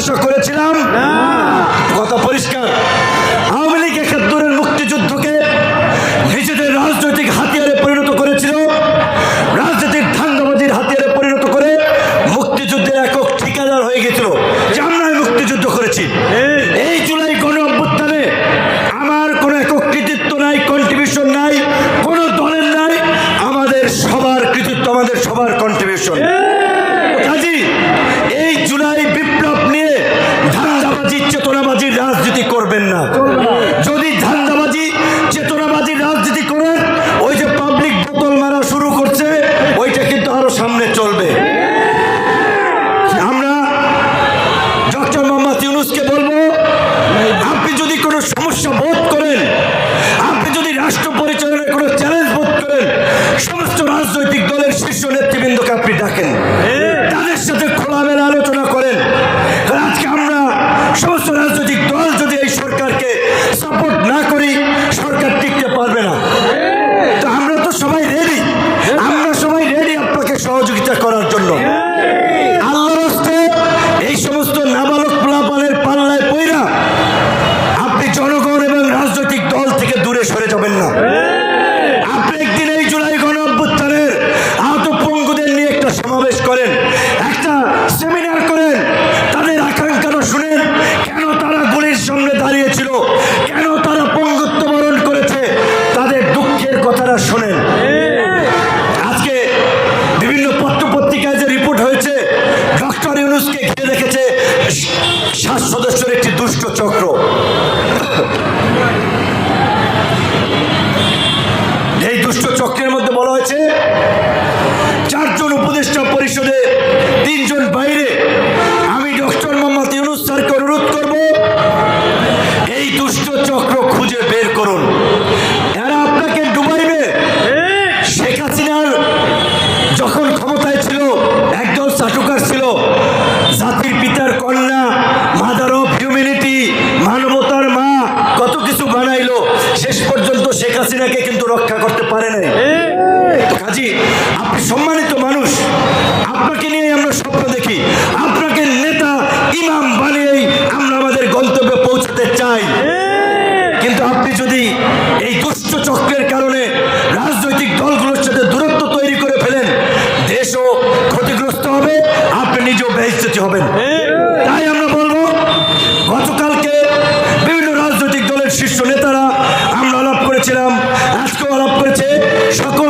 ধ্বংস করেছিলাম। কথা পরিষ্কার। রাষ্ট্র রাজনৈতিক দলের শীর্ষ নেতৃত্ব মানুষকে ঘিরে রেখেছে সাত সদস্যের একটি দুষ্ট চক্র। সম্মানিত মানুষ, আপনাকে নিয়ে আমরা স্বপ্ন দেখি। আপনাকে নেতা, ইমাম বানিয়ে আমরা আমাদের গন্তব্যে পৌঁছাতে চাই। কিন্তু আপনি যদি এই দুষ্ট চক্রের কারণে রাজনৈতিক দলগুলোর সাথে দূরত্ব তৈরি করে ফেলেন, দেশও ক্ষতিগ্রস্ত হবে, আপনি নিজেও বেহিস্তি হবেন। তাই আমরা বলব, গতকালকে বিভিন্ন রাজনৈতিক দলের শীর্ষ নেতারা আমরা আলাপ করেছিলাম, আজকেও আলাপ করেছে। সকল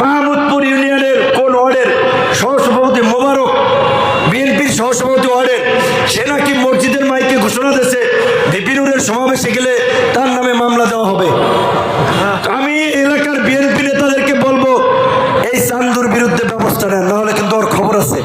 মাহমুদপুর ইউনিয়নের কোন ওয়ার্ডের সহসভাপতি মোবারক, বিএনপির সহসভাপতি ওয়ার্ডের সে নাকি মসজিদের মাইকে ঘোষণা দিয়েছে? বিপিনুরের সমাবেশে গেলে তার নামে মামলা দেওয়া হবে। আমি এলাকার বিএনপি নেতাদেরকে বলব, এই চান্দুর বিরুদ্ধে ব্যবস্থা নেন, নাহলে কিন্তু ওর খবর আছে।